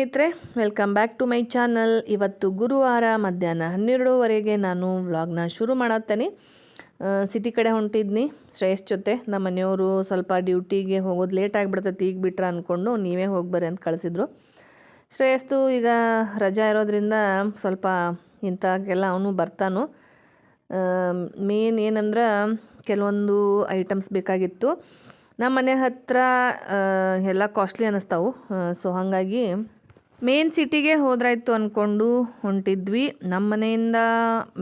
ಸ್ನೇಹಿತರೆ welcome back to my channel ಇವತ್ತು ಗುರುವಾರ ಮಧ್ಯಾಹ್ನ ಹನ್ನೆರಡುವರೆಗೆ ನಾನು ವ್ಲಾಗ್ನ ಶುರು ಮಾಡತ್ತೇನೆ. ಸಿಟಿ ಕಡೆ ಹೊಂಟಿದ್ನಿ, ಶ್ರೇಯಸ್ ಜೊತೆ. ನಮ್ಮ ಮನೆಯವರು ಸ್ವಲ್ಪ ಡ್ಯೂಟಿಗೆ ಹೋಗೋದು ಲೇಟ್ ಆಗಿಬಿಡ್ತೈತಿ, ಈಗ ಬಿಟ್ರೆ ಅಂದ್ಕೊಂಡು ನೀವೇ ಹೋಗಿ ಅಂತ ಕಳಿಸಿದ್ರು. ಶ್ರೇಯಸ್ತು ಈಗ ರಜಾ ಇರೋದ್ರಿಂದ ಸ್ವಲ್ಪ ಇಂಥಕ್ಕೆಲ್ಲ ಅವನು ಬರ್ತಾನು. ಮೇನ್ ಏನಂದ್ರೆ ಕೆಲವೊಂದು ಐಟಮ್ಸ್ ಬೇಕಾಗಿತ್ತು. ನಮ್ಮ ಮನೆ ಹತ್ರ ಎಲ್ಲ ಕಾಸ್ಟ್ಲಿ ಅನ್ನಿಸ್ತಾವು ಸೊ ಹಾಗಾಗಿ ಮೇನ್ ಸಿಟಿಗೆ ಹೋದ್ರಾಯ್ತು ಅಂದ್ಕೊಂಡು ಹೊಂಟಿದ್ವಿ. ನಮ್ಮ ಮನೆಯಿಂದ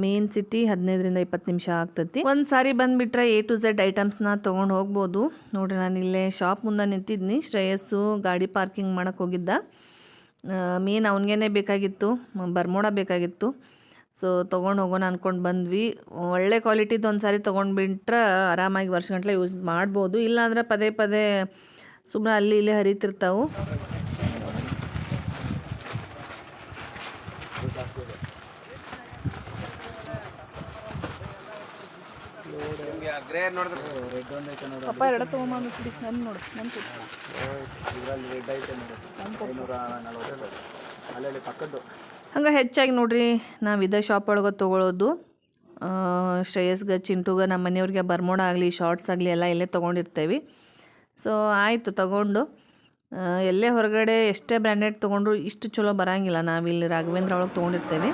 ಮೇನ್ ಸಿಟಿ ಹದಿನೈದರಿಂದ ಇಪ್ಪತ್ತು ನಿಮಿಷ ಆಗ್ತತಿ. ಒಂದು ಸಾರಿ ಬಂದುಬಿಟ್ರೆ ಎ ಟು ಝೆಡ್ ಐಟಮ್ಸ್ನ ತಗೊಂಡು ಹೋಗ್ಬೋದು. ನೋಡ್ರಿ, ನಾನು ಇಲ್ಲೇ ಶಾಪ್ ಮುಂದೆ ನಿಂತಿದ್ನಿ. ಶ್ರೇಯಸ್ಸು ಗಾಡಿ ಪಾರ್ಕಿಂಗ್ ಮಾಡಕ್ಕೆ ಹೋಗಿದ್ದ. ಮೇನ್ ಅವನಿಗೇನೆ ಬೇಕಾಗಿತ್ತು. ಬರ್ಮೋಡ ಬೇಕಾಗಿತ್ತು. ಸೊ ತೊಗೊಂಡು ಹೋಗೋಣ ಅಂದ್ಕೊಂಡು ಬಂದ್ವಿ. ಒಳ್ಳೆ ಕ್ವಾಲಿಟಿದು ಒಂದು ಸಾರಿ ತೊಗೊಂಡ್ಬಿಟ್ರೆ ಆರಾಮಾಗಿ ವರ್ಷಗಟ್ಟಲೆ ಯೂಸ್ ಮಾಡ್ಬೋದು. ಇಲ್ಲಾಂದ್ರೆ ಪದೇ ಪದೇ ಸುಮ್ಮನೆ ಅಲ್ಲಿ ಇಲ್ಲಿ ಹರಿತಿರ್ತಾವು ನಿಮ್ಗೆ ಗ್ರೇ ನೋಡಿದ್ರೆ ರೆಡ್ ಒಂದು ಐತೆ ನೋಡು ಪಪ್ಪ ಎರಡು ತೊಗೊಂಬಂದು ಕುಡಿ ನನ್ನ ನೋಡು ನನ್ನ ಕುಡಿ. ಇದರಲ್ಲಿ ರೆಡ್ ಐತೆ ನೋಡು. ಐನೂರ ನಲ್ವತ್ತು ಅಲ್ಲಲ್ಲಿ ಪಕ್ಕದ್ದು. ಹಂಗೆ ಹೆಚ್ಚಾಗಿ ನೋಡ್ರಿ ನಾವು ಇದೇ ಶಾಪ್ ಒಳಗೆ ತಗೊಳ್ಳೋದು ಆ, ಶ್ರೇಯಸ್ಗೆ ಚಿಂಟುಗೆ ನಮ್ಮ ಮನೆಯವ್ರಿಗೆ ಬರ್ಮೋಡ ಆಗಲಿ ಶಾರ್ಟ್ಸ್ ಆಗಲಿ ಎಲ್ಲ ಇಲ್ಲೇ ತೊಗೊಂಡಿರ್ತೇವೆ. ಸೊ ಆಯಿತು ತಗೊಂಡು. ಎಲ್ಲೇ ಹೊರಗಡೆ ಎಷ್ಟೇ ಬ್ರ್ಯಾಂಡೆಡ್ ತೊಗೊಂಡ್ರು ಇಷ್ಟು ಚಲೋ ಬರಂಗಿಲ್ಲ. ನಾವಿಲ್ಲಿ ರಾಘವೇಂದ್ರ ಒಳಗೆ ತೊಗೊಂಡಿರ್ತೇವೆ.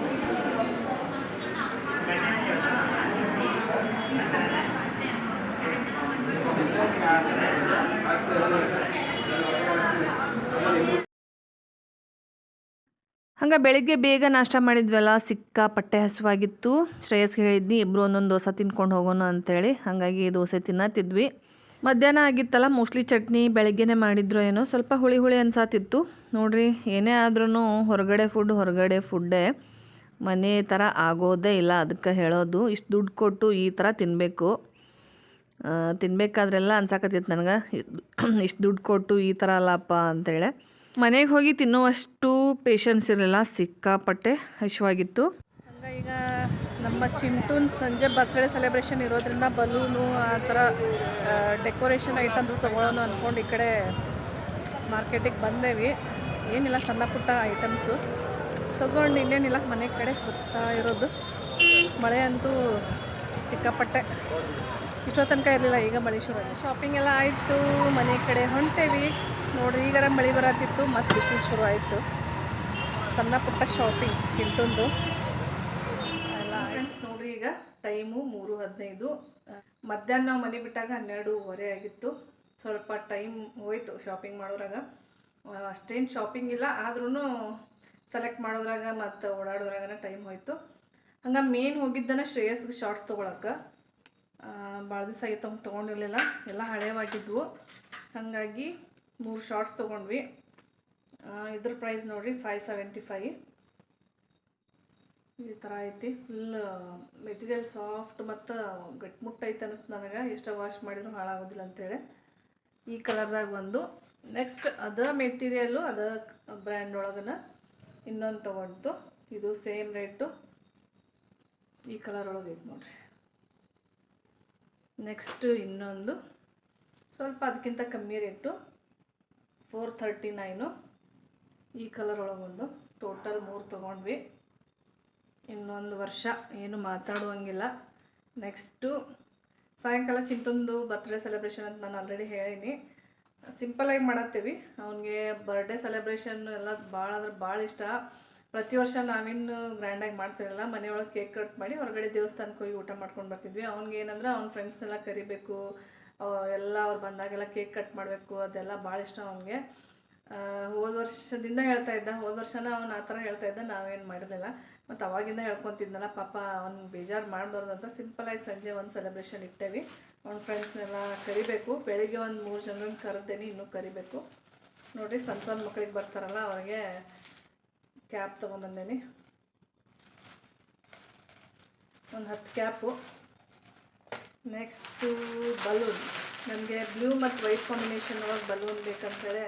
ಹಂಗೆ ಬೆಳಿಗ್ಗೆ ಬೇಗ ನಾಷ್ಟ ಮಾಡಿದ್ವಲ್ಲ ಸಿಕ್ಕಾಪಟ್ಟೆ ಹಸುವಾಗಿತ್ತು. ಶ್ರೇಯಸ್ಗೆ ಹೇಳಿದ್ನಿ ಇಬ್ಬರು ಒಂದೊಂದು ದೋಸೆ ತಿನ್ಕೊಂಡು ಹೋಗೋಣ ಅಂತೇಳಿ. ಹಾಗಾಗಿ ದೋಸೆ ತಿನ್ನತ್ತಿದ್ವಿ. ಮಧ್ಯಾಹ್ನ ಆಗಿತ್ತಲ್ಲ ಮೋಸ್ಟ್ಲಿ ಚಟ್ನಿ ಬೆಳಗ್ಗೆನೇ ಮಾಡಿದ್ರು ಏನೋ, ಸ್ವಲ್ಪ ಹುಳಿ ಹುಳಿ ಅನ್ಸಾತಿತ್ತು. ನೋಡ್ರಿ, ಏನೇ ಆದ್ರೂ ಹೊರಗಡೆ ಫುಡ್ ಹೊರಗಡೆ ಫುಡ್ಡೇ ಮನೆ ಥರ ಆಗೋದೇ ಇಲ್ಲ ಅದಕ್ಕೆ ಹೇಳೋದು. ಇಷ್ಟು ದುಡ್ಡು ಕೊಟ್ಟು ಈ ಥರ ತಿನ್ನಬೇಕು ತಿನ್ಬೇಕಾದ್ರೆಲ್ಲ ಅನ್ಸಾಕತ್ತಿತ್ತು ನನಗೆ. ಇಷ್ಟು ದುಡ್ಡು ಕೊಟ್ಟು ಈ ಥರ ಅಲ್ಲಪ್ಪ ಅಂತೇಳಿ. ಮನೆಗೆ ಹೋಗಿ ತಿನ್ನುವಷ್ಟು ಪೇಷನ್ಸ್ ಇರಲಿಲ್ಲ. ಸಿಕ್ಕಾಪಟ್ಟೆ ಹಶ್ವಾಗಿತ್ತು. ಹಂಗೆ ಈಗ ನಮ್ಮ ಚಿಂಟುನ್ ಸಂಜೆ ಬರ್ತ್ಡೇ ಸೆಲೆಬ್ರೇಷನ್ ಇರೋದ್ರಿಂದ ಬಲೂನು ಆ ಥರ ಡೆಕೋರೇಷನ್ ಐಟಮ್ಸ್ ತೊಗೊಳೋಣ ಅಂದ್ಕೊಂಡು ಈ ಕಡೆ ಮಾರ್ಕೆಟಿಗೆ ಬಂದೇವಿ. ಏನಿಲ್ಲ ಸಣ್ಣ ಪುಟ್ಟ ಐಟಮ್ಸು ತೊಗೊಂಡು ಇನ್ನೇನಿಲ್ಲ, ಮನೆ ಕಡೆ ಬರ್ತಾ ಇರೋದು. ಮಳೆ ಅಂತೂ ಸಿಕ್ಕಾಪಟ್ಟೆ. ಇಷ್ಟೋ ತನಕ ಇರಲಿಲ್ಲ, ಈಗ ಮಳೆ ಶುರು ಶಾಪಿಂಗ್ ಎಲ್ಲ ಆಯಿತು, ಮನೆ ಕಡೆ ಹೊಂಟೇವಿ. ನೋಡ್ರಿ, ಈಗಾರ ಮಳೆ ಬರತ್ತಿತ್ತು, ಮತ್ತು ಬಿಸಿಲು ಶುರು ಆಯಿತು. ಸಣ್ಣ ಪುಟ್ಟ ಶಾಪಿಂಗ್ ಚಿಂಟುಂದು. ಎಲ್ಲ ಫ್ರೆಂಡ್ಸ್ ನೋಡ್ರಿ ಈಗ ಟೈಮು ಮೂರು ಹದಿನೈದು. ಮಧ್ಯಾಹ್ನ ನಾವು ಮನೆ ಬಿಟ್ಟಾಗ ಹನ್ನೆರಡೂವರೆ ಆಗಿತ್ತು. ಸ್ವಲ್ಪ ಟೈಮ್ ಹೋಯ್ತು ಶಾಪಿಂಗ್ ಮಾಡೋದ್ರಾಗ. ಅಷ್ಟೇನು ಶಾಪಿಂಗ್ ಇಲ್ಲ ಆದ್ರೂ ಸೆಲೆಕ್ಟ್ ಮಾಡೋದ್ರಾಗ ಮತ್ತು ಓಡಾಡೋದ್ರಾಗನ ಟೈಮ್ ಹೋಯ್ತು. ಹಂಗೆ ಮೇನ್ ಹೋಗಿದ್ದನ ಶ್ರೇಯಸ್ಗೆ ಶಾರ್ಟ್ಸ್ ತೊಗೊಳಕ್ಕೆ. ಭಾಳ ದಿವಸ ಆಗಿತ್ತು ಅವ್ನು ತೊಗೊಂಡಿರಲಿಲ್ಲ. ಎಲ್ಲ ಹಳೆಯವಾಗಿದ್ವು ಹಾಗಾಗಿ ಮೂರು ಶಾರ್ಟ್ಸ್ ತೊಗೊಂಡ್ವಿ. ಇದ್ರ ಪ್ರೈಸ್ ನೋಡಿರಿ ಫೈವ್ ಸೆವೆಂಟಿ ಫೈ ಈ ಥರ ಐತಿ. ಫುಲ್ ಮೆಟೀರಿಯಲ್ ಸಾಫ್ಟ್ ಮತ್ತು ಗಟ್ಟಿಮುಟ್ಟ ಐತೆ ಅನಿಸ್ತು ನನಗೆ. ಎಷ್ಟು ವಾಶ್ ಮಾಡಿದ್ರು ಹಾಳಾಗೋದಿಲ್ಲ ಅಂತೇಳಿ. ಈ ಕಲರ್ದಾಗ ಒಂದು. ನೆಕ್ಸ್ಟ್ ಅದ ಮೆಟೀರಿಯಲ್ಲು ಅದ ಬ್ರ್ಯಾಂಡ್ ಒಳಗನ ಇನ್ನೊಂದು ತೊಗೊಂಡು ಇದು ಸೇಮ್ ರೇಟು ಈ ಕಲರ್ ಒಳಗೆ ಐತೆ ನೋಡಿರಿ. ನೆಕ್ಸ್ಟ್ ಇನ್ನೊಂದು. ಸ್ವಲ್ಪ ಅದಕ್ಕಿಂತ ಕಮ್ಮಿ ರೇಟು ಫೋರ್ ಥರ್ಟಿ ನೈನು. ಈ ಕಲರ್ ಒಳಗೊಂದು ಟೋಟಲ್ ಮೂರು ತೊಗೊಂಡ್ವಿ. ಇನ್ನೊಂದು ವರ್ಷ ಏನು ಮಾತಾಡುವಂಗಿಲ್ಲ. ನೆಕ್ಸ್ಟು ಸಾಯಂಕಾಲ ಚಿಂಟುಂದು ಬರ್ತ್ಡೇ ಸೆಲೆಬ್ರೇಷನ್ ಅಂತ ನಾನು ಆಲ್ರೆಡಿ ಹೇಳೀನಿ. ಸಿಂಪಲಾಗಿ ಮಾಡತ್ತೀವಿ. ಅವನಿಗೆ ಬರ್ಡೇ ಸೆಲೆಬ್ರೇಷನ್ ಎಲ್ಲ ಭಾಳ ಅಂದ್ರೆ ಭಾಳ ಇಷ್ಟ. ಪ್ರತಿ ವರ್ಷ ನಾವೇನು ಗ್ರ್ಯಾಂಡಾಗಿ ಮಾಡ್ತಿರಲಿಲ್ಲ ಮನೆಯೊಳಗೆ ಕೇಕ್ ಕಟ್ ಮಾಡಿ ಹೊರಗಡೆ ದೇವಸ್ಥಾನಕ್ಕೆ ಹೋಗಿ ಊಟ ಮಾಡ್ಕೊಂಡು ಬರ್ತಿದ್ವಿ. ಅವ್ನಿಗೆ ಏನಂದ್ರೆ ಅವ್ನ ಫ್ರೆಂಡ್ಸ್ನೆಲ್ಲ ಕರಿಬೇಕು ಎಲ್ಲ ಅವ್ರು ಬಂದಾಗೆಲ್ಲ ಕೇಕ್ ಕಟ್ ಮಾಡಬೇಕು, ಅದೆಲ್ಲ ಭಾಳ ಇಷ್ಟ ಅವನಿಗೆ ಹೋದ ವರ್ಷದಿಂದ ಹೇಳ್ತಾ ಇದ್ದ, ಹೋದ ವರ್ಷನ ಅವನು ಆ ಥರ ಹೇಳ್ತಾ ಇದ್ದ, ನಾವೇನು ಮಾಡಿರಲಿಲ್ಲ. ಮತ್ತು ಅವಾಗಿಂದ ಹೇಳ್ಕೊತಿದ್ನಲ್ಲ, ಪಾಪ ಅವ್ನು ಬೇಜಾರು ಮಾಡಬಾರ್ದು ಅಂತ ಸಿಂಪಲಾಗಿ ಸಂಜೆ ಒಂದು ಸೆಲೆಬ್ರೇಷನ್ ಇಟ್ಟೇವಿ. ಅವ್ನ ಫ್ರೆಂಡ್ಸ್ನೆಲ್ಲ ಕರಿಬೇಕು, ಬೆಳಿಗ್ಗೆ ಒಂದು ಮೂರು ಜನರನ್ನು ಕರೆದೇನಿ, ಇನ್ನೂ ಕರಿಬೇಕು. ನೋಡಿ, ಸಣ್ಣ ಸಣ್ಣ ಮಕ್ಕಳಿಗೆ ಬರ್ತಾರಲ್ಲ, ಅವ್ರಿಗೆ ಕ್ಯಾಪ್ ತೊಗೊಂಬಂದೇನಿ ಒಂದು ಹತ್ತು ಕ್ಯಾಪು ನೆಕ್ಸ್ಟು ಬಲೂನ್ ನಮಗೆ ಬ್ಲೂ ಮತ್ತು ವೈಟ್ ಕಾಂಬಿನೇಷನ್ ಒಳಗೆ ಬಲೂನ್ ಬೇಕಂತೇಳಿ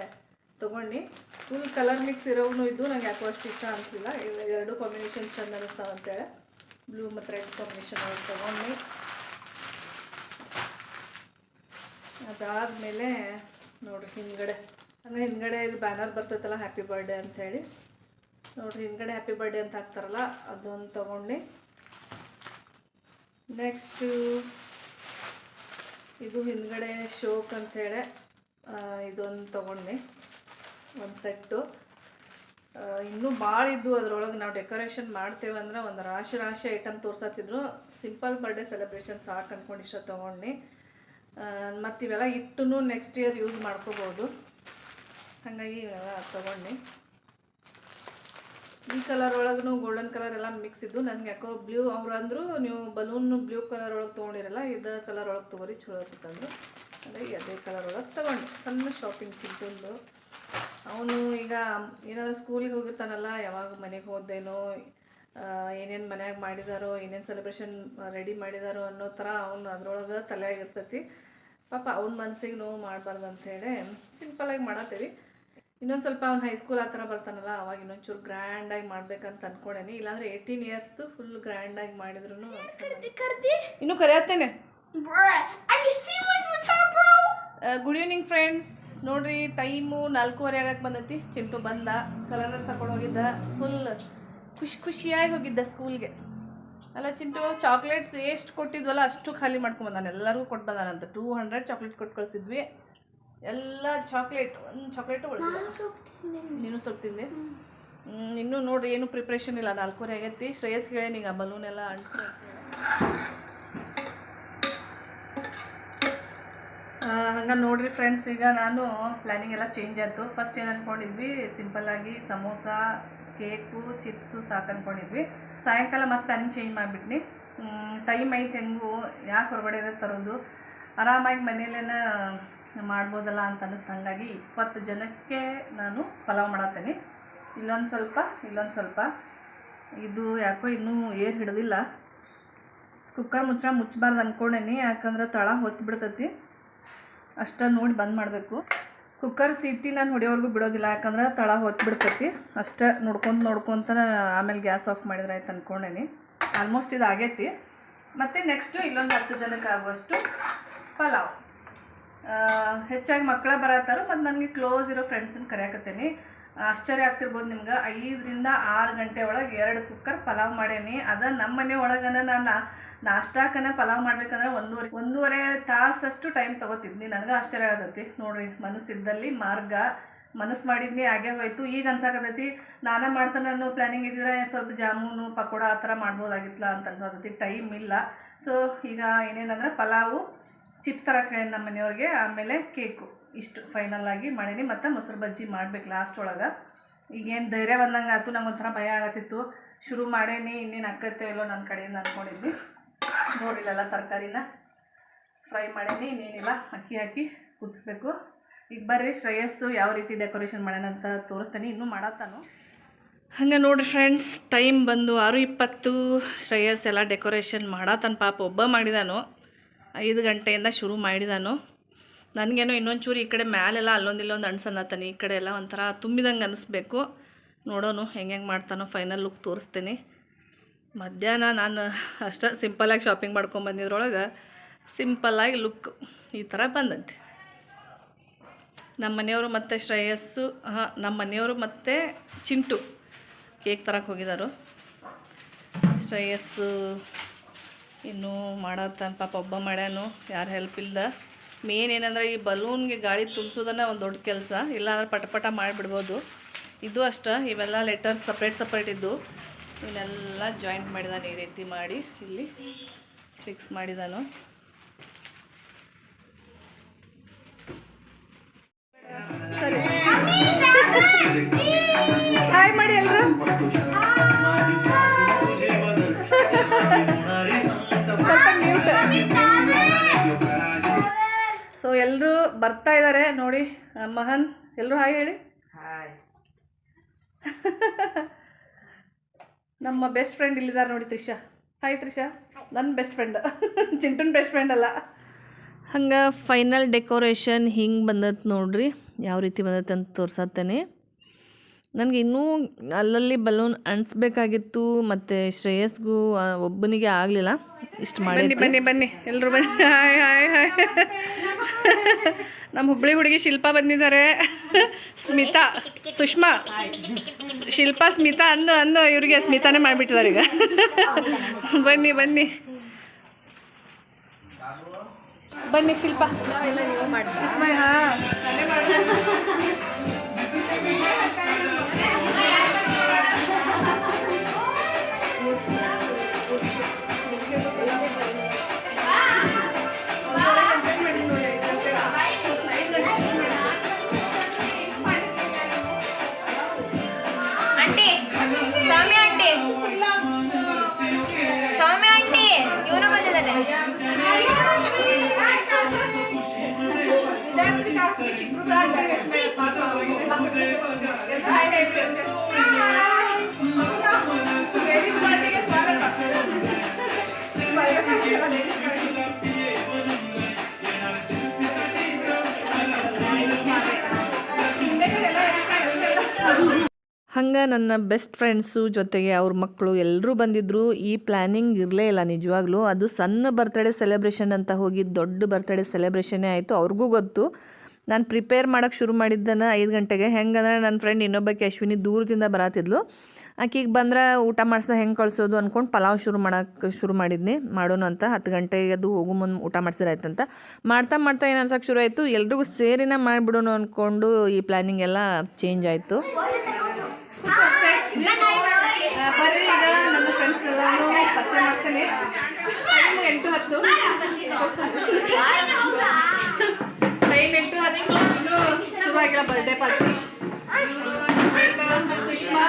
ತೊಗೊಂಡು. ಫುಲ್ ಕಲರ್ ಮಿಕ್ಸ್ ಇರೋನು ಇದ್ದು ನಂಗೆ ಯಾಕೋ ಅಷ್ಟು ಇಷ್ಟ ಅನಿಸಿಲ್ಲ. ಎರಡು ಕಾಂಬಿನೇಷನ್ ಚೆಂದ ಅನಿಸ್ತಾವ ಅಂತೇಳಿ ಬ್ಲೂ ಮತ್ತು ರೆಡ್ ಕಾಂಬಿನೇಷನ್ ಒಳಗೆ ತೊಗೊಂಡು. ಅದಾದಮೇಲೆ ನೋಡ್ರಿ ಹಿಂದ್ಗಡೆ. ಹಂಗೆ ಹಿಂದ್ಗಡೆ ಇದು ಬ್ಯಾನರ್ ಬರ್ತೈತಲ್ಲ ಹ್ಯಾಪಿ ಬರ್ಡೇ ಅಂಥೇಳಿ ನೋಡಿರಿ ಹಿಂದ್ಗಡೆ ಹ್ಯಾಪಿ ಬರ್ಡೇ ಅಂತ ಹಾಕ್ತಾರಲ್ಲ, ಅದೊಂದು ತೊಗೊಂಡು. ನೆಕ್ಸ್ಟು ಇದು ಹಿಂದ್ಗಡೆ ಶೋಕ್ ಅಂಥೇಳಿ ಇದೊಂದು ತೊಗೊಂಡು ಒಂದು ಸೆಟ್ಟು. ಇನ್ನೂ ಭಾಳ ಇದ್ದು ಅದರೊಳಗೆ ನಾವು ಡೆಕೋರೇಷನ್ ಮಾಡ್ತೇವೆ ಅಂದ್ರೆ ಒಂದು ರಾಶಿ ರಾಶಿ ಐಟಮ್ ತೋರ್ಸತ್ತಿದ್ರು. ಸಿಂಪಲ್ ಬರ್ಡೇ ಸೆಲೆಬ್ರೇಷನ್ ಸಾಕು ಅಂದ್ಕೊಂಡು ಇಷ್ಟ ತೊಗೊಂಡು ಮತ್ತು ಇವೆಲ್ಲ ಇಟ್ಟು ನೆಕ್ಸ್ಟ್ ಇಯರ್ ಯೂಸ್ ಮಾಡ್ಕೋಬೋದು. ಹಾಗಾಗಿ ಇವೆಲ್ಲ ತೊಗೊಂಡು ಈ ಕಲರ್ ಒಳಗೂ ಗೋಲ್ಡನ್ ಕಲರ್ ಎಲ್ಲ ಮಿಕ್ಸ್ ಇದ್ದು ನನಗೆ ಯಾಕೋ ಬ್ಲೂ ಅವ್ರು ಅಂದರು ನೀವು ಬಲೂನ್ ಬ್ಲೂ ಕಲರ್ ಒಳಗೆ ತೊಗೊಂಡಿರಲ್ಲ, ಇದು ಕಲರ್ ಒಳಗೆ ತೊಗೊರಿ, ಚಲೋ ಇರ್ತಂದು ಅಂದರೆ. ಅದೇ ಕಲರ್ ಒಳಗೆ ತೊಗೊಂಡು. ಸಣ್ಣ ಶಾಪಿಂಗ್ ಚಿಕ್ಕದು ಅವನು ಈಗ ಏನಾದರೂ ಸ್ಕೂಲಿಗೆ ಹೋಗಿರ್ತಾನಲ್ಲ, ಯಾವಾಗ ಮನೆಗೆ ಹೋದೇನೋ ಏನೇನು ಮನ್ಯಾಗ ಮಾಡಿದಾರೋ, ಏನೇನು ಸೆಲೆಬ್ರೇಷನ್ ರೆಡಿ ಮಾಡಿದಾರೋ ಅನ್ನೋ ಥರ ಅವ್ನು ಅದ್ರೊಳಗೆ ತಲೆಯಾಗಿರ್ತೈತಿ ಪಾಪ ಅವ್ನ ಮನಸ್ಸಿಗೆ ನೋವು ಮಾಡಬಾರ್ದು ಅಂಥೇಳಿ ಸಿಂಪಲಾಗಿ ಮಾಡತ್ತೀವಿ ಇನ್ನೊಂದು ಸ್ವಲ್ಪ ಅವ್ನು ಹೈಸ್ಕೂಲ್ ಆ ಥರ ಬರ್ತಾನಲ್ಲ ಅವಾಗ ಇನ್ನೊಂಚೂರು ಗ್ರ್ಯಾಂಡಾಗಿ ಮಾಡ್ಬೇಕಂತ ಅನ್ಕೊಂಡೇನಿ. ಇಲ್ಲಾಂದ್ರೆ ಏಯ್ಟೀನ್ ಇಯರ್ಸ್ದು ಫುಲ್ ಗ್ರ್ಯಾಂಡಾಗಿ ಮಾಡಿದ್ರು ಇನ್ನು ಕರೆಯತ್ತೇನೆ. ಗುಡ್ ಈವ್ನಿಂಗ್ ಫ್ರೆಂಡ್ಸ್ ನೋಡ್ರಿ ಟೈಮು ನಾಲ್ಕೂವರೆ ಆಗಕ್ಕೆ ಬಂದೈತಿ. ಚಿಂಟು ಬಂದ ಕಲರ್ ಡ್ರೆಸ್ ತಗೊಂಡು ಹೋಗಿದ್ದ. ಫುಲ್ ಖುಷಿ ಖುಷಿಯಾಗಿ ಹೋಗಿದ್ದ ಸ್ಕೂಲ್ಗೆ ಅಲ್ಲ ಚಿಂಟು ಚಾಕ್ಲೇಟ್ಸ್ ಎಷ್ಟು ಕೊಟ್ಟಿದ್ವಲ್ಲ ಅಷ್ಟು ಖಾಲಿ ಮಾಡ್ಕೊಂಬಂದಾನೆ ಎಲ್ಲರಿಗೂ ಕೊಟ್ಟು ಬಂದಾನಂತ. ಟೂ ಹಂಡ್ರೆಡ್ ಚಾಕ್ಲೇಟ್ ಕೊಟ್ಟು ಕಳಿಸಿದ್ವಿ. ಎಲ್ಲ ಚಾಕ್ಲೇಟ್ ಒಂದು ಚಾಕ್ಲೇಟು ನೀನು ಸ್ವಲ್ಪ ತಿಂದೆ? ಇನ್ನೂ ನೋಡ್ರಿ ಏನು ಪ್ರಿಪ್ರೇಷನ್ ಇಲ್ಲ. ನಾಲ್ಕೂವರೆ ಆಗೈತಿ. ಶ್ರೇಯಸ್ ಈಗ ಬಲೂನ್ ಎಲ್ಲ ಅಂಟಿಸಿ. ಹಂಗೆ ನೋಡ್ರಿ ಫ್ರೆಂಡ್ಸ್ ಈಗ ನಾನು ಪ್ಲ್ಯಾನಿಂಗ್ ಎಲ್ಲ ಚೇಂಜ್ ಆಯಿತು. ಫಸ್ಟ್ ಏನು ಅಂದ್ಕೊಂಡಿದ್ವಿ ಸಿಂಪಲ್ಲಾಗಿ ಸಮೋಸ ಕೇಕು ಚಿಪ್ಸು ಸಾಕು ಅಂದ್ಕೊಂಡಿದ್ವಿ ಸಾಯಂಕಾಲ ಮತ್ತೆ ಪ್ಲ್ಯಾನಿಂಗ್ ಚೇಂಜ್ ಮಾಡಿಬಿಟ್ನಿ. ಟೈಮ್ ಐತೆ ಹೆಂಗೂ ಯಾಕೆ ಹೊರಗಡೆ ತರೋದು. ಆರಾಮಾಗಿ ಮನೇಲೇನ ಮಾಡ್ಬೋದಲ್ಲ ಅಂತ ಅನ್ನಿಸ್ತು ಹಾಗಾಗಿ ಇಪ್ಪತ್ತು ಜನಕ್ಕೆ ನಾನು ಪಲಾವ್ ಮಾಡತ್ತೇನೆ. ಇಲ್ಲೊಂದು ಸ್ವಲ್ಪ ಇಲ್ಲೊಂದು ಸ್ವಲ್ಪ. ಇದು ಯಾಕೋ ಇನ್ನೂ ಏರ್ ಹಿಡ್ದಿಲ್ಲ. ಕುಕ್ಕರ್ ಮುಚ್ಚ ಮುಚ್ಚಬಾರ್ದು ಅಂದ್ಕೊಂಡೇನಿ ಯಾಕಂದ್ರೆ ತಳ ಹೊತ್ತು ಬಿಡ್ತೈತಿ. ಅಷ್ಟ ನೋಡಿ ಬಂದ್ ಮಾಡಬೇಕು. ಕುಕ್ಕರ್ ಸೀಟಿ ನಾನು ಹೊಡಿಯೋವರೆಗೂ ಬಿಡೋದಿಲ್ಲ, ಯಾಕಂದ್ರೆ ತಳ ಹೊತ್ತು ಬಿಡ್ತೈತಿ. ಅಷ್ಟೇ ನೋಡ್ಕೊಂತ ನೋಡ್ಕೊಂತ ಆಮೇಲೆ ಗ್ಯಾಸ್ ಆಫ್ ಮಾಡಿದ್ರೆ ಆಯ್ತು ಅಂದ್ಕೊಂಡೇನಿ ಆಲ್ಮೋಸ್ಟ್ ಇದು ಆಗೈತಿ ಮತ್ತು ನೆಕ್ಸ್ಟು ಇಲ್ಲೊಂದು ಹತ್ತು ಜನಕ್ಕೆ ಆಗುವಷ್ಟು ಪಲಾವ್. ಹೆಚ್ಚಾಗಿ ಮಕ್ಕಳ ಬರತ್ತಾರ ಮತ್ತು ನನಗೆ ಕ್ಲೋಸ್ ಇರೋ ಫ್ರೆಂಡ್ಸನ್ನ ಕರೆಯಕತ್ತೇನೆ. ಆಶ್ಚರ್ಯ ಆಗ್ತಿರ್ಬೋದು ನಿಮ್ಗೆ. ಐದರಿಂದ ಆರು ಗಂಟೆ ಒಳಗೆ ಎರಡು ಕುಕ್ಕರ್ ಪಲಾವ್ ಮಾಡೇನಿ. ಅದ ನಮ್ಮ ಮನೆ ಒಳಗನ ನಾನು ನಾಷ್ಟಾಕನ ಪಲಾವ್ ಮಾಡ್ಬೇಕಂದ್ರೆ ಒಂದೂವರೆ ಒಂದೂವರೆ ತಾಸಷ್ಟು ಟೈಮ್ ತೊಗೋತಿದ್ನಿ. ನನಗೆ ಆಶ್ಚರ್ಯ ಆಗತೈತಿ. ನೋಡ್ರಿ, ಮನಸ್ಸಿದ್ದಲ್ಲಿ ಮಾರ್ಗ, ಮನಸ್ಸು ಮಾಡಿದ್ನಿ ಹಾಗೆ ಹೋಯ್ತು. ಈಗ ಅನ್ಸಾಕತೈತಿ, ನಾನೇ ಮಾಡ್ತಾನೆ ಅನ್ನೋ ಪ್ಲ್ಯಾನಿಂಗ್ ಇದ್ದಿದ್ರೆ ಸ್ವಲ್ಪ ಜಾಮೂನು, ಪಕೋಡ ಆ ಥರ ಮಾಡ್ಬೋದಾಗಿತ್ತಲ್ಲ ಅಂತ ಅನ್ಸಾಕತ್ತೈತಿ ಟೈಮ್ ಇಲ್ಲ. ಸೊ ಈಗ ಏನೇನಂದ್ರೆ ಪಲಾವು ಚಿಪ್ ಥರ ಕೇಳಿ ನಮ್ಮ ಮನೆಯವ್ರಿಗೆ. ಆಮೇಲೆ ಕೇಕು. ಇಷ್ಟು ಫೈನಲ್ ಆಗಿ ಮಾಡೀನಿ. ಮತ್ತು ಮೊಸರು ಬಜ್ಜಿ ಮಾಡ್ಬೇಕು ಲಾಸ್ಟ್ ಒಳಗೆ. ಈಗೇನು ಧೈರ್ಯ ಬಂದಂಗೆ ಆಯ್ತು ನಂಗೆ ಒಂಥರ ಭಯ ಆಗತ್ತಿತ್ತು. ಶುರು ಮಾಡೇನಿ. ಇನ್ನೇನು ಅಕ್ಕತ್ತೋ ಇಲ್ಲೋ ನನ್ನ ಕಡೆಯಿಂದ ಅಂದ್ಕೊಂಡಿದ್ವಿ ನೋಡಿಲ್ಲ ತರಕಾರಿನ ಫ್ರೈ ಮಾಡೇನಿ. ಇನ್ನೇನಿಲ್ಲ. ಅಕ್ಕಿ ಹಾಕಿ ಕುದಿಸ್ಬೇಕು. ಈಗ ಬರ್ರಿ. ಶ್ರೇಯಸ್ಸು ಯಾವ ರೀತಿ ಡೆಕೋರೇಷನ್ ಮಾಡೋಣ ಅಂತ ತೋರಿಸ್ತೀನಿ. ಇನ್ನೂ ಮಾಡತ್ತಾನು. ಹಂಗೆ ನೋಡಿರಿ ಫ್ರೆಂಡ್ಸ್ ಟೈಮ್ ಬಂದು ಆರು ಇಪ್ಪತ್ತು. ಶ್ರೇಯಸ್ ಎಲ್ಲ ಡೆಕೋರೇಷನ್ ಮಾಡತ್ತಾನ. ಪಾಪ ಒಬ್ಬ ಮಾಡಿದಾನು. ಐದು ಗಂಟೆಯಿಂದ ಶುರು ಮಾಡಿದಾನು. ನನಗೇನೋ ಇನ್ನೊಂಚೂರು ಈ ಕಡೆ ಮ್ಯಾಲೆಲ್ಲ ಅಲ್ಲೊಂದು ಇಲ್ಲೊಂದು ತನಿ, ಈ ಕಡೆ ಎಲ್ಲ ಒಂಥರ ತುಂಬಿದಂಗೆ ಅನಿಸ್ಬೇಕು. ನೋಡೋನು ಹೆಂಗೆ ಹೆಂಗೆ ಮಾಡ್ತಾನೋ ಫೈನಲ್ ಲುಕ್ ತೋರಿಸ್ತೀನಿ. ಮಧ್ಯಾಹ್ನ ನಾನು ಅಷ್ಟೇ ಸಿಂಪಲಾಗಿ ಶಾಪಿಂಗ್ ಮಾಡ್ಕೊಂಬಂದಿದ್ರೊಳಗೆ ಸಿಂಪಲ್ಲಾಗಿ ಲುಕ್ ಈ ಥರ ಬಂದಂತೆ ನಮ್ಮ ಮನೆಯವರು ಮತ್ತು ಶ್ರೇಯಸ್ಸು, ಹಾಂ ನಮ್ಮ ಮನೆಯವರು ಮತ್ತು ಚಿಂಟು ಕೇಕ್ ತರಕ್ಕೆ ಹೋಗಿದ್ದಾರು ಶ್ರೇಯಸ್ಸು ಇನ್ನೂ ಮಾಡತ್ತಾನ ಪಾಪ ಒಬ್ಬ ಮಾಡ್ಯಾನು ಯಾರು ಹೆಲ್ಪ್ ಇಲ್ಲದ ಮೇನ್ ಏನಂದ್ರೆ ಈ ಬಲೂನ್ಗೆ ಗಾಳಿ ತುಂಬಿಸೋದನ್ನ ಒಂದು ದೊಡ್ಡ ಕೆಲಸ ಇಲ್ಲಾಂದ್ರೆ ಪಟ ಪಟ ಮಾಡಿಬಿಡ್ಬೋದು. ಇದು ಅಷ್ಟ ಇವೆಲ್ಲ ಲೆಟರ್ ಸಪ್ರೇಟ್ ಸಪ್ರೇಟ್ ಇದ್ದು. ಇವನ್ನೆಲ್ಲ ಜಾಯಿಂಟ್ ಮಾಡಿದಾನೆ ಈ ರೀತಿ ಮಾಡಿ ಇಲ್ಲಿ ಫಿಕ್ಸ್ ಮಾಡಿದಾನು. ಸರಿ. ಹಾಯ್ ಮಾಡಿ ಎಲ್ಲರೂ ಎಲ್ಲರೂ ಬರ್ತಾ ಇದ್ದಾರೆ ನೋಡಿ ಮಹನ್ ಎಲ್ಲರೂ ಹಾಯ್ ಹೇಳಿ. ನಮ್ಮ ಬೆಸ್ಟ್ ಫ್ರೆಂಡ್ ಇಲ್ಲಿದ್ದಾರೆ ನೋಡಿ ತ್ರಿಷಾ. ಹಾಯ್ ತ್ರಿಷಾ. ನನ್ನ best friend Chintan best friend ಅಲ್ಲ. ಹಂಗೆ ಫೈನಲ್ ಡೆಕೋರೇಷನ್ ಹಿಂಗೆ ಬಂದತ್ ನೋಡ್ರಿ. ಯಾವ ರೀತಿ ಬಂದತ್ತೆ ಅಂತ ತೋರ್ಸತ್ತೇನೆ ನನಗೆ ಇನ್ನೂ ಅಲ್ಲಲ್ಲಿ ಬಲೂನ್ ಅಂಟಿಸ್ಬೇಕಾಗಿತ್ತು ಮತ್ತು ಶ್ರೇಯಸ್ಗೂ ಒಬ್ಬನಿಗೆ ಆಗಲಿಲ್ಲ. ಇಷ್ಟು ಮಾಡಿ ಬನ್ನಿ ಬನ್ನಿ. ಎಲ್ಲರೂ ಬನ್ನಿ. Hi hi hi. ನಮ್ಮ ಹುಬ್ಳಿ ಹುಡುಗಿ ಶಿಲ್ಪಾ ಬಂದಿದ್ದಾರೆ. ಸ್ಮಿತಾ. ಸುಷ್ಮಾ. ಶಿಲ್ಪಾ ಸ್ಮಿತಾ ಅಂದು ಅಂದು ಇವರಿಗೆ ಸ್ಮಿತಾನೇ ಮಾಡಿಬಿಟ್ಟಿದ್ದಾರೆ ಈಗ. ಬನ್ನಿ ಬನ್ನಿ. ಬನ್ನಿ ಶಿಲ್ಪಾ. ಹಾಂ. ಹಂಗೆ ನನ್ನ ಬೆಸ್ಟ್ ಫ್ರೆಂಡ್ಸು ಜೊತೆಗೆ ಅವ್ರ ಮಕ್ಕಳು ಎಲ್ಲರೂ ಬಂದಿದ್ದರು ಈ ಪ್ಲ್ಯಾನಿಂಗ್ ಇರಲೇ ಇಲ್ಲ ನಿಜವಾಗ್ಲೂ. ಅದು ಸಣ್ಣ ಬರ್ತ್ಡೇ ಸೆಲೆಬ್ರೇಷನ್ ಅಂತ ಹೋಗಿ ದೊಡ್ಡ ಬರ್ತ್ಡೇ ಸೆಲೆಬ್ರೇಷನ್ನೇ ಆಯಿತು. ಅವ್ರಿಗೂ ಗೊತ್ತು. ನಾನು ಪ್ರಿಪೇರ್ ಮಾಡೋಕ್ಕೆ ಶುರು ಮಾಡಿದ್ದನ್ನು ಐದು ಗಂಟೆಗೆ. ಹೆಂಗಂದ್ರೆ ನನ್ನ ಫ್ರೆಂಡ್ ಇನ್ನೊಬ್ಬಕ್ಕೆ ಅಶ್ವಿನಿ ದೂರದಿಂದ ಬರತ್ತಿದ್ಲು ಆಕಿಗೆ ಬಂದ್ರೆ ಊಟ ಮಾಡಿಸ್ದ ಹೆಂಗೆ ಕಳಿಸೋದು ಅಂದ್ಕೊಂಡು ಪಲಾವ್ ಶುರು ಮಾಡೋಕ್ಕೆ ಶುರು ಮಾಡಿದ್ನಿ. ಮಾಡೋಣ ಅಂತ. ಹತ್ತು ಗಂಟೆಗೆ ಅದು ಹೋಗೋ ಮುಂದೆ ಊಟ ಮಾಡಿಸಿರಾಯ್ತಂತ ಮಾಡ್ತಾ ಮಾಡ್ತಾ ಏನು ಅನ್ಸೋಕ್ಕೆ ಶುರು ಆಯಿತು. ಎಲ್ರಿಗೂ ಸೇರಿನ ಮಾಡಿಬಿಡೋಣ ಅಂದ್ಕೊಂಡು ಈ ಪ್ಲ್ಯಾನಿಂಗ್ ಎಲ್ಲ ಚೇಂಜ್ ಆಯಿತು. ಬರ್ರಿ ಈಗ ನನ್ನ ಫ್ರೆಂಡ್ಸ್ ಎಲ್ಲರೂ ಪರಿಚಯ ಮಾಡ್ತೇನೆ ಎಂಟು ಹತ್ತು ಟೈಮ್ ಎಂಟು ಹತ್ತು ಇನ್ನೂ ಶುರುವಾಗಿಲ್ಲ ಬರ್ಡೇ ಪಾರ್ಟಿ ಸುಷ್ಮಾ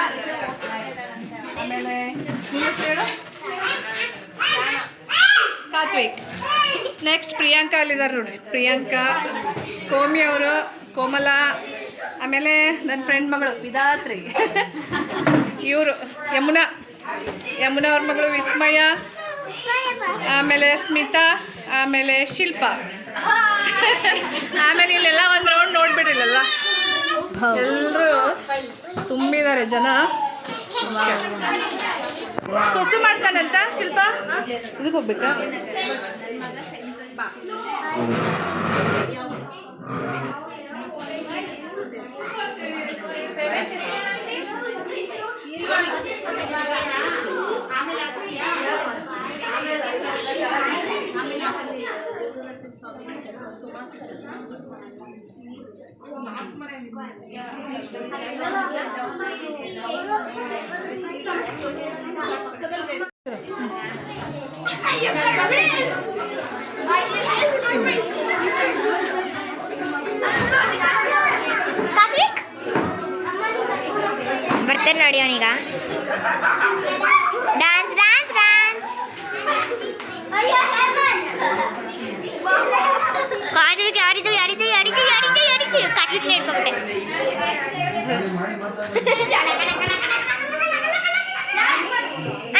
ಆಮೇಲೆ ಕಾತ್ವಿಕ್ ನೆಕ್ಸ್ಟ್ ಪ್ರಿಯಾಂಕಾ ಅಲ್ಲಿದ್ದಾರೆ ನೋಡ್ರಿ ಪ್ರಿಯಾಂಕಾ ಕೋಮಿ ಅವರು ಕೋಮಲ ಆಮೇಲೆ ನನ್ನ ಫ್ರೆಂಡ್ ಮಗಳು ವಿಧಾತ್ರಿ ಇವರು, ಯಮುನಾ ಯಮುನಾ ಅವ್ರ ಮಗಳು ವಿಸ್ಮಯ, ಆಮೇಲೆ ಸ್ಮಿತಾ, ಆಮೇಲೆ ಶಿಲ್ಪ. ಆಮೇಲೆ ಇಲ್ಲೆಲ್ಲ ಒಂದು ರೌಂಡ್ ನೋಡ್ಬಿಡ್ರಿ ಇಲ್ಲೆಲ್ಲ ಎಲ್ಲರೂ ತುಂಬಿದ್ದಾರೆ ಜನ. ಸೊಸು ಮಾಡ್ತಾನಂತ ಶಿಲ್ಪ? ಇದಕ್ಕೆ ಹೋಗ್ಬೇಕಾ? ಬರ್ತೇನೆ ನೋಡಿ ಅವನೀಗ dance dance dance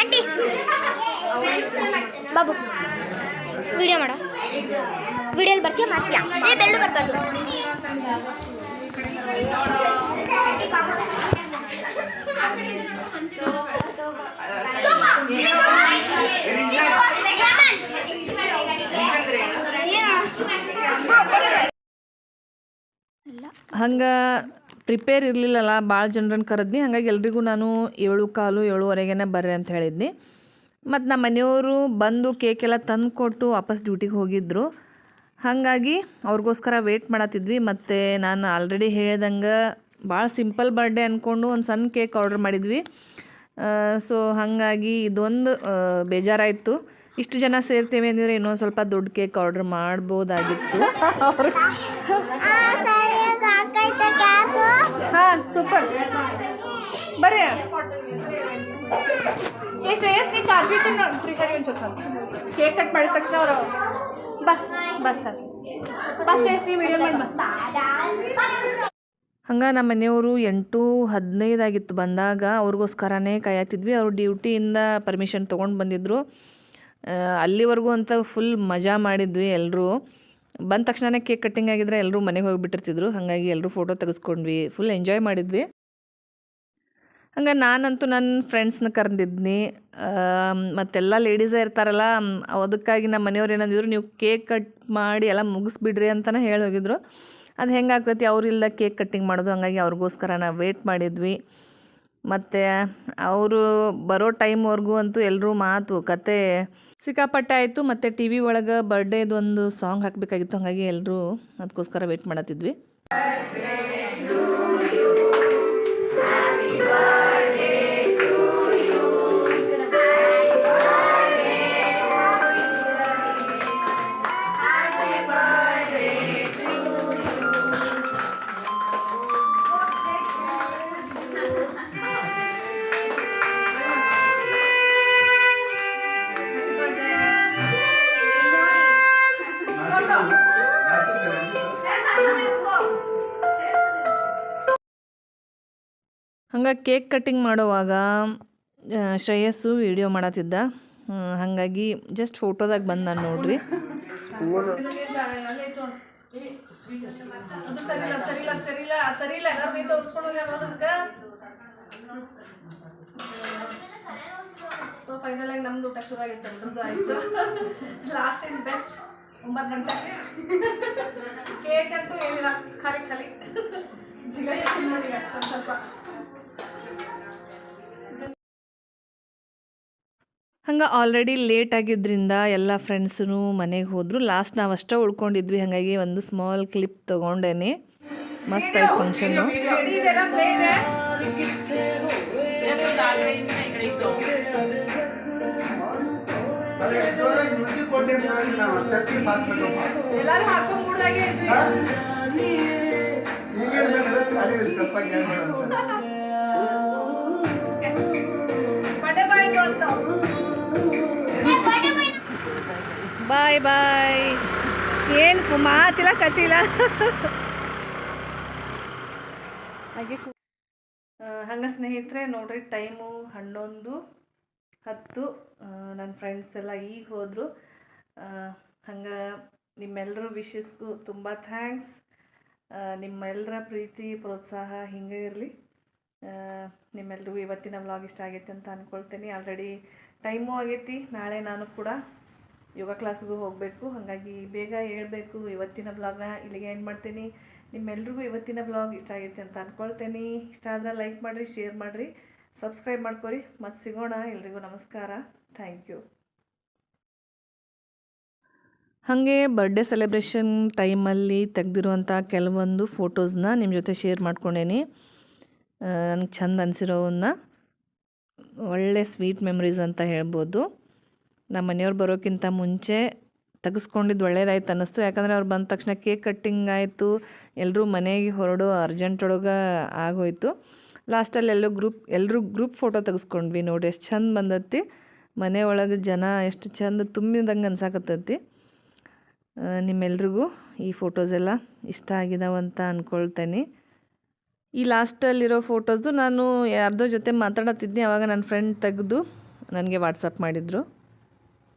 aunty Babu video ಮಾಡೋ. ವಿಡಿಯೋಲಿ ಬರ್ತೀಯ ಮಾಡ್ತೀಯಾ? ಏ ಬೆಲ್ಲು ಬರ್ಬಾರ್ದು. ಹಂಗೆ ಪ್ರಿಪೇರ್ ಇರಲಿಲ್ಲಲ್ಲ ಭಾಳ ಜನರನ್ನು ಕರೆದ್ನಿ. ಹಾಗಾಗಿ ಎಲ್ರಿಗೂ ನಾನು ಏಳು ಕಾಲು ಏಳುವರೆಗೇನೆ ಬರ್ರಿ ಅಂತ ಹೇಳಿದ್ನಿ. ಮತ್ತು ನಮ್ಮ ಮನೆಯವರು ಬಂದು ಕೇಕೆಲ್ಲ ತಂದು ಕೊಟ್ಟು ವಾಪಸ್ ಡ್ಯೂಟಿಗೆ ಹೋಗಿದ್ದರು ಹಾಗಾಗಿ ಅವ್ರಿಗೋಸ್ಕರ ವೇಟ್ ಮಾಡತ್ತಿದ್ವಿ. ಮತ್ತು ನಾನು ಆಲ್ರೆಡಿ ಹೇಳ್ದಂಗೆ ಭಾಳ ಸಿಂಪಲ್ ಬರ್ಡೇ ಅಂದ್ಕೊಂಡು ಒಂದು ಸಣ್ಣ ಕೇಕ್ ಆರ್ಡ್ರ್ ಮಾಡಿದ್ವಿ. ಸೊ ಹಾಗಾಗಿ ಇದೊಂದು ಬೇಜಾರಾಯಿತು. ಇಷ್ಟು ಜನ ಸೇರ್ತೀವಿ ಅಂದರೆ ಇನ್ನೊಂದು ಸ್ವಲ್ಪ ದೊಡ್ಡ ಕೇಕ್ ಆರ್ಡ್ರ್ ಮಾಡ್ಬೋದಾಗಿತ್ತು. ಹಾಂ ಸೂಪರ್ ಬರ್ರಿ. ಏ, ಶ್ರೇಯಸ್ ನೀ ಸರಿ ಒಂಚೂರು ಕೇಕ್ ಕಟ್ ಮಾಡಿದ ತಕ್ಷಣ ಅವರು ಬಾ ಬರ್ತಾರೆ ಬಾ, ಶ್ರೇಯಸ್ ವಿಡಿಯೋ ಮಾಡಿ ಬಾ. ಹಂಗೆ ನಮ್ಮ ಮನೆಯವರು ಎಂಟು ಹದಿನೈದಾಗಿತ್ತು. ಬಂದಾಗ ಅವ್ರಿಗೋಸ್ಕರನೇ ಕಾಯತ್ತಿದ್ವಿ ಅವ್ರು ಡ್ಯೂಟಿಯಿಂದ ಪರ್ಮಿಷನ್ ತೊಗೊಂಡು ಬಂದಿದ್ದರು ಅಲ್ಲಿವರೆಗೂ ಅಂತ ಫುಲ್ ಮಜಾ ಮಾಡಿದ್ವಿ ಎಲ್ಲರೂ ಬಂದ ತಕ್ಷಣನೇ ಕೇಕ್ ಕಟ್ಟಿಂಗ್ ಆಗಿದ್ರೆ ಎಲ್ಲರೂ ಮನೆಗೆ ಹೋಗಿಬಿಟ್ಟಿರ್ತಿದ್ರು ಹಾಗಾಗಿ ಎಲ್ಲರೂ ಫೋಟೋ ತೆಗೆಸ್ಕೊಂಡ್ವಿ. ಫುಲ್ ಎಂಜಾಯ್ ಮಾಡಿದ್ವಿ. ಹಂಗೆ ನಾನಂತೂ ನನ್ನ ಫ್ರೆಂಡ್ಸ್ನ ಕರೆದಿದ್ನಿ. ಮತ್ತೆಲ್ಲ ಲೇಡೀಸೇ ಇರ್ತಾರಲ್ಲ, ಅದಕ್ಕಾಗಿ ನಮ್ಮ ಮನೆಯವ್ರು ಏನಂದಿದ್ರು, ನೀವು ಕೇಕ್ ಕಟ್ ಮಾಡಿ ಎಲ್ಲ ಮುಗಿಸ್ಬಿಡ್ರಿ ಅಂತಲೇ ಹೇಳಿ ಹೋಗಿದ್ರು. ಅದು ಹೆಂಗಾಗ್ತೈತಿ ಅವರಿಲ್ಲ ಕೇಕ್ ಕಟ್ಟಿಂಗ್ ಮಾಡೋದು, ಹಂಗಾಗಿ ಅವ್ರಿಗೋಸ್ಕರ ನಾವು ವೇಟ್ ಮಾಡಿದ್ವಿ. ಮತ್ತು ಅವರು ಬರೋ ಟೈಮ್ವರೆಗೂ ಅಂತೂ ಎಲ್ಲರೂ ಮಾತು, ಕತೆ ಸಿಕ್ಕಾಪಟ್ಟೆ ಆಯಿತು ಮತ್ತು ಟಿ ವಿ ಒಳಗೆ ಬರ್ಡೇದು ಒಂದು ಸಾಂಗ್ ಹಾಕಬೇಕಾಗಿತ್ತು. ಹಾಗಾಗಿ ಎಲ್ಲರೂ ಅದಕ್ಕೋಸ್ಕರ ವೆಯ್ಟ್ ಮಾಡತ್ತಿದ್ವಿ. ಹಂಗೆ ಕೇಕ್ ಕಟ್ಟಿಂಗ್ ಮಾಡೋವಾಗ ಶ್ರೇಯಸ್ಸು ವಿಡಿಯೋ ಮಾಡತ್ತಿದ್ದ. ಹಾಗಾಗಿ ಜಸ್ಟ್ ಫೋಟೋದಾಗ ಬಂದ ನಾನು ನೋಡ್ರಿ. ಸೊ ಫೈನಲ್ ಆಗಿ ನಮ್ದು ಊಟ ಶುರು ಆಗಿತ್ತು ಆಯಿತು. ಲಾಸ್ಟ್ ಆ್ಯಂಡ್ ಬೆಸ್ಟ್ ಒಂಬತ್ತು ಗಂಟೆ ಕೇಕ್ ಅಂತೂ ಏನಿಲ್ಲ ಖಾಲಿ ಖಾಲಿ. ಜಿಲೇಬಿ ಸ್ವಲ್ಪ ಸ್ವಲ್ಪ ಹಂಗೆ ಆಲ್ರೆಡಿ ಲೇಟ್ ಆಗಿದ್ದರಿಂದ ಎಲ್ಲ ಫ್ರೆಂಡ್ಸೂ ಮನೆಗೆ ಹೋದರು ಲಾಸ್ಟ್ ನಾವು ಅಷ್ಟೇ ಉಳ್ಕೊಂಡಿದ್ವಿ ಹಾಗಾಗಿ ಒಂದು ಸ್ಮಾಲ್ ಕ್ಲಿಪ್ ತೊಗೊಂಡೇನೆ ಮಸ್ತ್ ಆಯ್ತು ಫಂಕ್ಷನ್ನು ಇದೆಲ್ಲ ಬಾಯ್ ಬಾಯ್ ಏನು ಮಾತಿಲ್ಲ ಕತಿಲ್ಲ ಹಾಗೆ ಹಂಗೆ ಸ್ನೇಹಿತರೆ, ನೋಡ್ರಿ, ಟೈಮು ಹನ್ನೊಂದು ಹತ್ತು. ನನ್ನ ಫ್ರೆಂಡ್ಸ್ ಎಲ್ಲ ಈಗ ಹೋದರು. ಹಂಗೆ ನಿಮ್ಮೆಲ್ಲರ ವಿಶಸ್ಗೂ ತುಂಬ ಥ್ಯಾಂಕ್ಸ್ ನಿಮ್ಮೆಲ್ಲರ ಪ್ರೀತಿ, ಪ್ರೋತ್ಸಾಹ ಹಿಂಗೆ ಇರಲಿ. ನಿಮ್ಮೆಲ್ಲರಿಗೂ ಇವತ್ತಿನ ವ್ಲಾಗ್ ಇಷ್ಟ ಆಗೈತೆ ಅಂತ ಅಂದ್ಕೊಳ್ತೀನಿ ಆಲ್ರೆಡಿ ಟೈಮು ಆಗೈತಿ, ನಾಳೆ ನಾನು ಕೂಡ ಯೋಗ ಕ್ಲಾಸ್ಗೂ ಹೋಗಬೇಕು. ಹಾಗಾಗಿ ಬೇಗ ಹೇಳಬೇಕು. ಇವತ್ತಿನ ಬ್ಲಾಗ್ನ ಇಲ್ಲಿಗೆ ಏನು ಮಾಡ್ತೀನಿ. ನಿಮ್ಮೆಲ್ರಿಗೂ ಇವತ್ತಿನ ಬ್ಲಾಗ್ ಇಷ್ಟ ಆಗೈತೆ ಅಂತ ಅಂದ್ಕೊಳ್ತೀನಿ ಇಷ್ಟ ಆದರೆ ಲೈಕ್ ಮಾಡಿರಿ ಶೇರ್ ಮಾಡಿರಿ. ಸಬ್ಸ್ಕ್ರೈಬ್ ಮಾಡ್ಕೊರಿ. ಮತ್ತು ಸಿಗೋಣ. ಎಲ್ರಿಗೂ ನಮಸ್ಕಾರ. ಥ್ಯಾಂಕ್ ಯು ಹಾಗೆ ಬರ್ಡೇ ಸೆಲೆಬ್ರೇಷನ್ ಟೈಮಲ್ಲಿ ತೆಗೆದಿರುವಂಥ ಕೆಲವೊಂದು ಫೋಟೋಸ್ನ ನಿಮ್ಮ ಜೊತೆ ಶೇರ್ ಮಾಡ್ಕೊಂಡೇನಿ. ನನಗೆ ಚಂದ ಅನಿಸಿರೋವನ್ನ ಒಳ್ಳೆ ಸ್ವೀಟ್ ಮೆಮ್ರೀಸ್ ಅಂತ ಹೇಳ್ಬೋದು. ನಮ್ಮ ಮನೆಯವ್ರು ಬರೋಕ್ಕಿಂತ ಮುಂಚೆ ತೆಗೆಸ್ಕೊಂಡಿದ್ದು ಒಳ್ಳೇದಾಯ್ತು ಅನ್ನಿಸ್ತು. ಯಾಕಂದರೆ ಅವ್ರು ಬಂದ ತಕ್ಷಣ ಕೇಕ್ ಕಟ್ಟಿಂಗ್ ಆಯಿತು ಎಲ್ಲರೂ ಮನೆಗೆ ಹೊರಡೋ ಅರ್ಜೆಂಟ್ ಒಳಗೆ ಆಗೋಯ್ತು. ಲಾಸ್ಟಲ್ಲಿ ಎಲ್ಲೋ ಗ್ರೂಪ್ ಎಲ್ಲರೂ ಗ್ರೂಪ್ ಫೋಟೋ ತೆಗೆಸ್ಕೊಂಡ್ವಿ ನೋಡಿ, ಎಷ್ಟು ಚಂದ ಬಂದತ್ತಿ ಮನೆ ಜನ ಎಷ್ಟು ಚಂದ ತುಂಬಿದಂಗೆ ಅನ್ಸಾಕತ್ತೈತಿ. ನಿಮ್ಮೆಲ್ರಿಗೂ ಈ ಫೋಟೋಸ್ ಎಲ್ಲ ಇಷ್ಟ ಆಗಿದಾವಂತ ಅಂದ್ಕೊಳ್ತೇನೆ ಈ ಲಾಸ್ಟಲ್ಲಿರೋ ಫೋಟೋಸು ನಾನು ಯಾರ್ದೋ ಜೊತೆ ಮಾತಾಡತ್ತಿದ್ದೆ ಆವಾಗ ನನ್ನ ಫ್ರೆಂಡ್ ತೆಗೆದು ನನಗೆ ವಾಟ್ಸಪ್ ಮಾಡಿದರು.